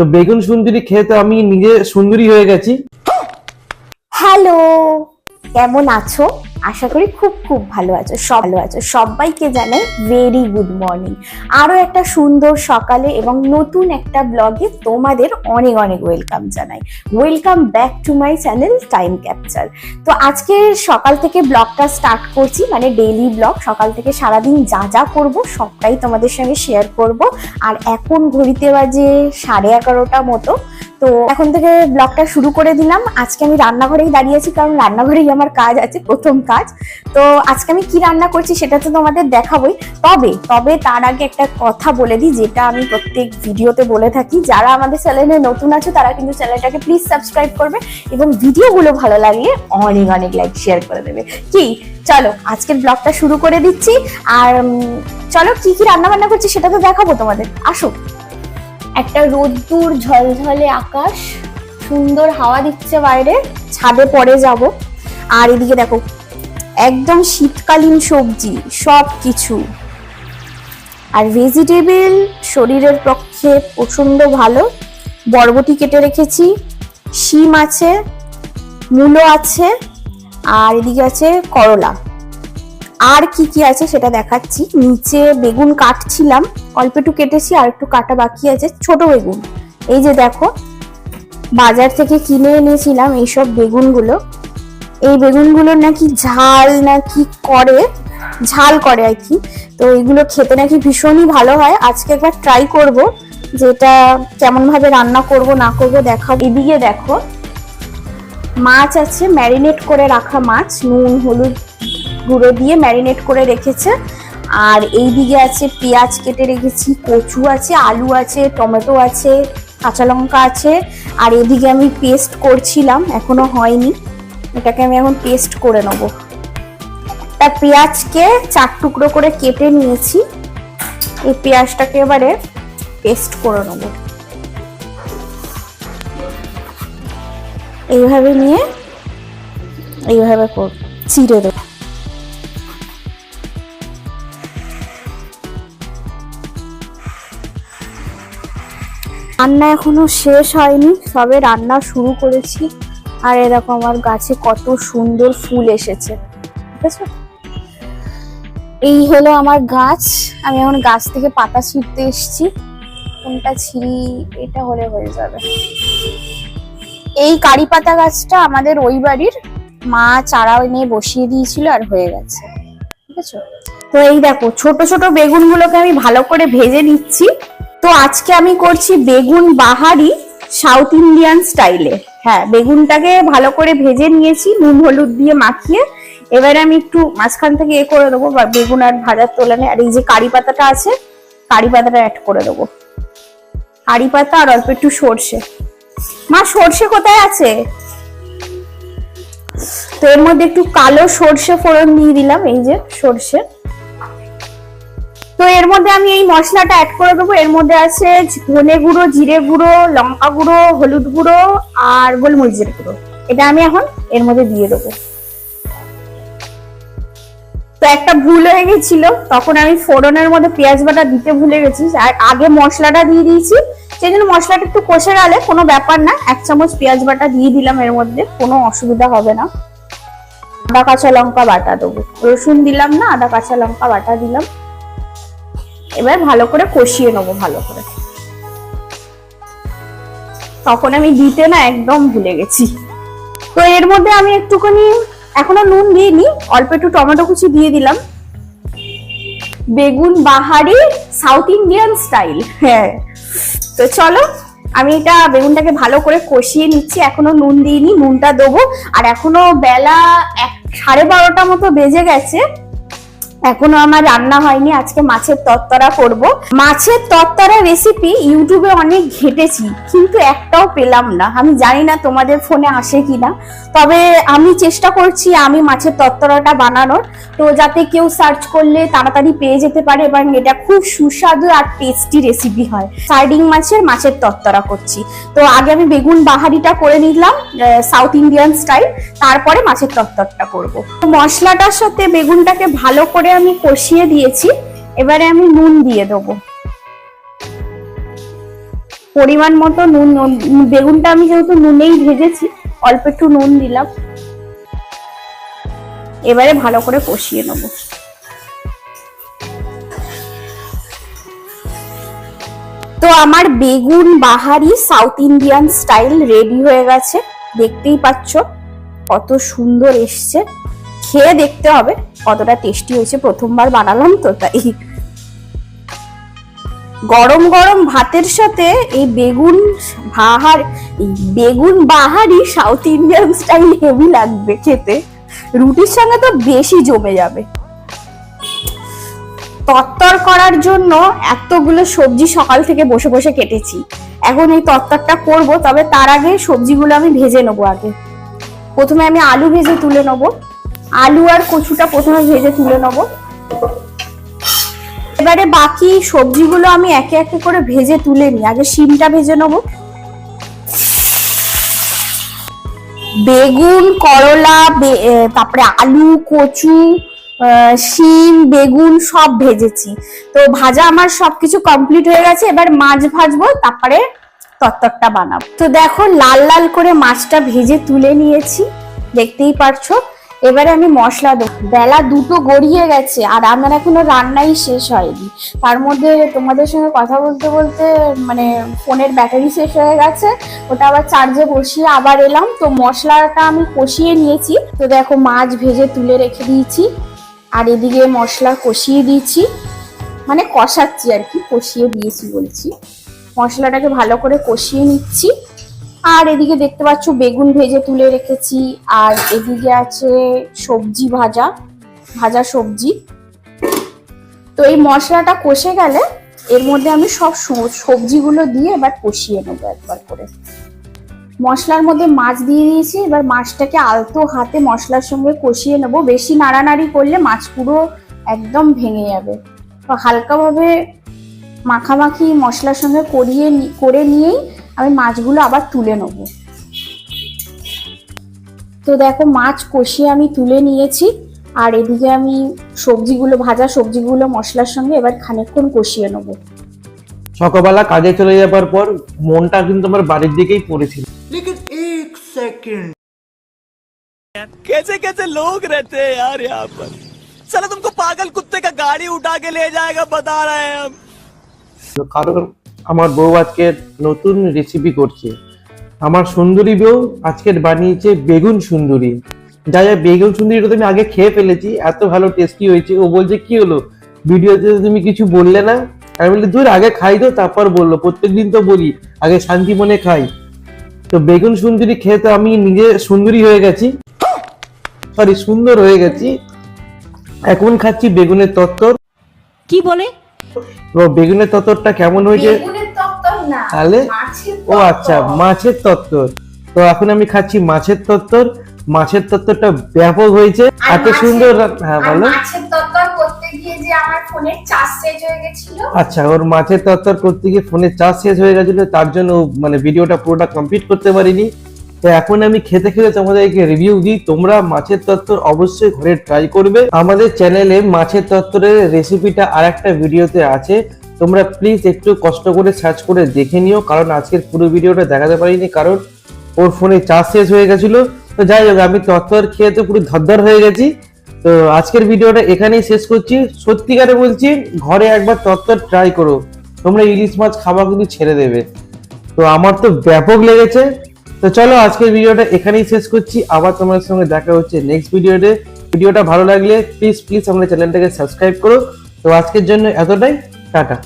তো বেগুন সুন্দরী খেয়ে তো আমি নিজে সুন্দরী হয়ে গেছি। হ্যালো কেমন আছো? আশা করি খুব খুব ভালো আছো, সব ভালো আছো। সবাইকে জানাই ভেরি গুড মর্নিং আরও একটা সুন্দর সকালে এবং নতুন একটা ব্লগে তোমাদের অনেক অনেক ওয়েলকাম জানাই। Welcome back to my channel time capture তো আজকে সকাল থেকে ব্লগটা স্টার্ট করছি মানে ডেইলি ব্লগ সকাল থেকে সারাদিন যা যা করব, সবটাই তোমাদের সঙ্গে শেয়ার করব। আর এখন ঘড়িতে বাজে সাড়ে এগারোটা মতো। তো এখন থেকে ব্লগটা শুরু করে দিলাম। আজকে আমি রান্নাঘরেই দাঁড়িয়ে আছি কারণ রান্নাঘরেই আমার কাজ আছে, প্রথম কাজ। তো আজকে আমি কি রান্না করছি সেটা তো তোমাদের দেখাবোই। তবে তবে তার আগে একটা কথা বলে দিই, যেটা আমি প্রত্যেক ভিডিওতে বলে থাকি। যারা আমাদের চ্যানেলে নতুন আছে, তারা কিন্তু চ্যানেলটাকে প্লিজ সাবস্ক্রাইব করবে এবং ভিডিওগুলো ভালো লাগলে অনেক অনেক লাইক শেয়ার করে দেবে। কি? চলো, আজকের ব্লগটা শুরু করে দিচ্ছি। আর চলো, কি কি রান্না বান্না করছি সেটা তো দেখাবো তোমাদের। আসো। একটা রোদ্দুর ঝলঝলে আকাশ, সুন্দর হাওয়া দিচ্ছে বাইরে, ছাদে পরে যাব। আর এদিকে দেখো, একদম শীতকালীন সবজি সব কিছু আর ভেজিটেবল শরীরের পক্ষে প্রচণ্ড ভালো। বরবটি কেটে রেখেছি, শিম আছে, মূলো আছে, আর এদিকে আছে করলা। আর কি কি আছে সেটা দেখাচ্ছি। নিচে বেগুন কাটছিলাম, অল্প একটু কেটেছি, আর একটু কাটা বাকি আছে, ছোট বেগুন। এই যে দেখো, বাজার থেকে কিনে এনেছিলাম এইসব বেগুনগুলো। এই বেগুনগুলো নাকি ঝাল, নাকি করে, ঝাল করে আর কি। তো এইগুলো খেতে নাকি ভীষণই ভালো হয়। আজকে একবার ট্রাই করব যেটা কেমন ভাবে রান্না করব, না করব, দেখাবো। এদিকে দেখো, মাছ আছে ম্যারিনেট করে রাখা মাছ, নুন, হলুদ গুঁড়ো দিয়ে ম্যারিনেট করে রেখেছে। আর এই দিকে আছে পেঁয়াজ কেটে রেখেছি, কচু আছে, আলু আছে, টমেটো আছে, কাঁচা লঙ্কা আছে। আর এদিকে আমি পেস্ট করছিলাম, এখনও হয়নি। এটাকে আমি এখন পেস্ট করে নেব। তা পেঁয়াজকে চার টুকরো করে কেটে নিয়েছি। এই পেঁয়াজটাকে এবারে পেস্ট করে নেব। এইভাবে নিয়ে এইভাবে চিড়ে দেবো। রান্না এখনও শেষ হয়নি, সবে রান্না শুরু করেছি। আর এরকম আমার গাছে কত সুন্দর ফুল এসেছে, ঠিক আছে? এই হলো আমার গাছ। আমি এখন গাছ থেকে পাতা ছিঁড়তে এসেছি। কোনটা ছিঁড়ি, এটা হলে হয়ে যাবে। এই কারি পাতা গাছটা আমাদের ওই বাড়ির মা চারা এনে বসিয়ে দিয়েছিল আর হয়ে গেছে, ঠিক আছে? তো এই দেখো, ছোট ছোট বেগুনগুলোকে আমি ভালো করে ভেজে নিচ্ছি। তো আজকে আমি করছি বেগুন বাহারি সাউথ ইন্ডিয়ান স্টাইলে। হ্যাঁ বেগুনটাকে ভালো করে ভেজে নিয়েছি, নুন, হলুদ দিয়ে মাখিয়ে। এবারে আমি একটু মাঝখান থেকে এ করে দেবো, বা বেগুন আর ভাজার তোলানে। আর এই যে কারি পাতাটা আছে, কারি পাতাটা অ্যাড করে দেবো। কারি পাতা আর অল্প একটু সর্ষে। মা, সর্ষে কোথায় আছে? তো এর মধ্যে একটু কালো সর্ষে ফোড়ন দিয়ে দিলাম, এই যে সর্ষে। তো এর মধ্যে আমি এই মশলাটা অ্যাড করে দেবো। এর মধ্যে আছে ধনে গুঁড়ো, জিরে গুঁড়ো, লঙ্কা গুঁড়ো, হলুদ গুঁড়ো আর গোলমরিচের গুঁড়ো। এটা আমি এখন এর মধ্যে দিয়ে দেবো। তো একটা ভুল হয়ে গেছিল। তখন আমি ফোড়নের মধ্যে পেঁয়াজ বাটা দিতে ভুলে গেছি। আর আগে মশলাটা দিয়ে দিয়েছি। সেই জন্য মশলাটা একটু কষে গেলে কোনো ব্যাপার না। এক চামচ পেঁয়াজ বাটা দিয়ে দিলাম এর মধ্যে। কোনো অসুবিধা হবে না। আদা, কাঁচা লঙ্কা বাটা দেবো। রসুন দিলাম না, আদা, কাঁচা লঙ্কা বাটা দিলাম। এবার ভালো করে কষিয়ে নেব, ভালো করে। তখন আমি দিতে না একদম ভুলে গেছি। তো এর মধ্যে আমি একটুখানি এখনও নুন দিইনি, অল্প একটু টমেটো কুচি দিয়ে দিলাম। বেগুন বাহারি সাউথ ইন্ডিয়ান স্টাইল হ্যাঁ। তো চলো, আমি এটা বেগুনটাকে ভালো করে কষিয়ে নিচ্ছি, এখনও নুন দিইনি, নুনটা দেবো। আর এখনও বেলা এক সাড়ে বারোটা মতো বেজে গেছে। এখনও আমার রান্না হয়নি, আজকে মাছের তরতরা করব। মাছের তরতরা রেসিপি ইউটিউবে অনেক ঘেটেছি, কিন্তু একটাও পেলাম না। আমি জানি না তোমাদের ফোনে আসে কিনা, তবে আমি চেষ্টা করছি আমি মাছের তরতরাটা বানানোর। তো যাতে কেউ সার্চ করলে তাড়াতাড়ি পেয়ে যেতে পারে, এবং এটা খুব সুস্বাদু আর টেস্টি রেসিপি হয়। সার্ডিং মাছের মাছের তরতরা করছি। তো আগে আমি বেগুন বাহারিটা করে নিলাম সাউথ ইন্ডিয়ান স্টাইল তারপরে মাছের তরতরটা করব। মশলাটার সাথে বেগুনটাকে ভালো করে আমি কষিয়ে দিয়েছি, এবারে আমি নুন দিয়ে দেবো। পরিমাণ মতো নুন, বেগুনটা আমি যেহেতু নুনেই ভেজেছি, অল্প একটু নুন দিলাম। এবারে ভালো করে কষিয়ে নেব। তো আমার বেগুন বাহারি সাউথ ইন্ডিয়ান স্টাইল রেডি হয়ে গেছে, দেখতেই পাচ্ছ কত সুন্দর এসছে। খেয়ে দেখতে হবে। কতটা টেস্টি হয়েছে, প্রথমবার বানালাম তো তাই। গরম গরম ভাতের সাথে এই বেগুন বাহার, বেগুন বাহারি সাউথ ইন্ডিয়ান স্টাইল হেভি লাগবে খেতে। রুটির সঙ্গে তো বেশি জমে যাবে। তরতর করার জন্য এতগুলো সবজি সকাল থেকে বসে বসে কেটেছি। এখন এই তরতরটা করব, তবে তার আগে সবজিগুলো আমি ভেজে নেব আগে। প্রথমে আমি আলু ভেজে তুলে নেব। আলু আর কচুটা প্রথমে ভেজে তুলে নেব। এবারে বাকি সবজিগুলো আমি একে একে করে ভেজে তুলে নিই। আগে শিমটা ভেজে নেব। বেগুন, করলা তারপরে আলু, কচু শিম, বেগুন সব ভেজেছি। তো ভাজা আমার সবকিছু কমপ্লিট হয়ে গেছে। এবার মাছ ভাজবো, তারপরে তত্তরটা বানাবো। তো দেখো, লাল লাল করে মাছটা ভেজে তুলে নিয়েছি। দেখতেই পারছ? এবারে আমি মশলা দেবো। বেলা দুটো গড়িয়ে গেছে আর আমার এখনও রান্নাই শেষ হয়নি। তার মধ্যে তোমাদের সঙ্গে কথা বলতে বলতে মানে ফোনের ব্যাটারি শেষ হয়ে গেছে। ওটা আবার চার্জে বসিয়ে আবার এলাম। তো মশলাটা আমি কষিয়ে নিয়েছি। তো দেখো মাছ ভেজে তুলে রেখে দিয়েছি। আর এদিকে মশলা কষিয়ে দিয়েছি। মানে কষাচ্ছি আর কি, কষিয়ে দিয়েছি বলছি। মশলাটাকে ভালো করে কষিয়ে নিচ্ছি। আর এদিকে দেখতে পাচ্ছ বেগুন ভেজে তুলে রেখেছি, আর এদিকে আছে সবজি ভাজা ভাজা সবজি। তো এই মশলাটা কষে গেলে এর মধ্যে আমি সব সবজিগুলো দিয়ে এবার কষিয়ে নেব একবার করে। মশলার মধ্যে মাছ দিয়ে দিয়েছি, এবার মাছটাকে আলতো হাতে মশলার সঙ্গে কষিয়ে নেব। বেশি নাড়ানাড়ি করলে মাছ পুরো একদম ভেঙে যাবে। তো হালকাভাবে মাখামাখি মশলার সঙ্গে করিয়ে করে নিয়েই আমি মাছগুলো আবার তুলে নেব তো দেখো মাছ কষিয়ে আমি তুলে নিয়েছি আর এদিকে আমি সবজিগুলো ভাজা সবজিগুলো মশলার সঙ্গে এবার খানিকক্ষণ কষিয়ে নেবো সকালবেলা কাজে চলে যাবার পর মনটা কিন্তু আমার বাড়ির দিকেই পড়েছিল लेकिन एक सेकंड कैसे कैसे लोग रहते हैं यार यहाँ पर साला तुमको पागल कुत्ते का गाड़ी उठा के ले जाएगा बता रहे हैं हम তো কারণ আমার বউ আজকে নতুন রেসিপি করছে। আমার সুন্দরী বউ আজকের বানিয়েছে বেগুন সুন্দরী। যা যা বেগুন সুন্দরীটা তুমি আগে খেয়ে ফেলেছি, এত ভালো টেস্টি হয়েছে। ও বলছে, কি হলো? ভিডিওতে তুমি কিছু বললে না? আমি বলি দূর আগে খাই তো, তারপর বলল। প্রত্যেকদিন তো বলি, আগে শান্তি মনে খাই। তো বেগুন সুন্দরী খেয়ে তো আমি নিজে সুন্দরী হয়ে গেছি। সরি সুন্দর হয়ে গেছি। এখন খাচ্ছি বেগুনের তত্তর কি বলে? তো বেগুনের তত্তরটা কেমন হয়েছে? তাহলে? মাছের ও আচ্ছা মাছের তো এখন আমি খাচ্ছি মাছের তত্তর মাছের তত্তরটা ব্যাপক হয়েছে। এত সুন্দর হ্যাঁ বলো। মাছের তরকার করতে গিয়ে যে আমার ফোনের চার্জ শেষ হয়ে গেছিল। আচ্ছা ওর মাছের তত্তর করতে গিয়ে ফোনের চার্জ শেষ হয়ে গেছিল তার জন্য মানে ভিডিওটা পুরোটা কমপ্লিট করতে পারিনি। তো এখন আমি খেতে খেতে তোমাদেরকে রিভিউ দিই। তোমরা মাছের তত্তর অবশ্যই ঘরে ট্রাই করবে। আমাদের চ্যানেলে মাছের তত্তরের রেসিপিটা আর একটা ভিডিওতে আছে। তোমরা প্লিজ একটু কষ্ট করে সার্চ করে দেখে নিও, কারণ আজকের পুরো ভিডিওটা দেখাতে পারিনি, কারণ ওর ফোনে চার্জ শেষ হয়ে গেছিল। তো যাই হোক, আমি তত্তর খেয়ে তো পুরো ধরধর হয়ে গেছি। তো আজকের ভিডিওটা এখানেই শেষ করছি। সত্যিকারে বলছি, ঘরে একবার তত্তর ট্রাই করো। তোমরা ইলিশ মাছ খাওয়া কিন্তু ছেড়ে দেবে। তো আমার তো ব্যাপক লেগেছে। তো চলো আজকের ভিডিওটা এখানেই শেষ করছি। আবার তোমাদের সঙ্গে দেখা হচ্ছে নেক্সট ভিডিওতে। ভিডিওটা ভালো লাগলে প্লিজ প্লিজ আমাদের চ্যানেলটাকে সাবস্ক্রাইব করো। তো আজকের জন্য এতটাই। টাটা।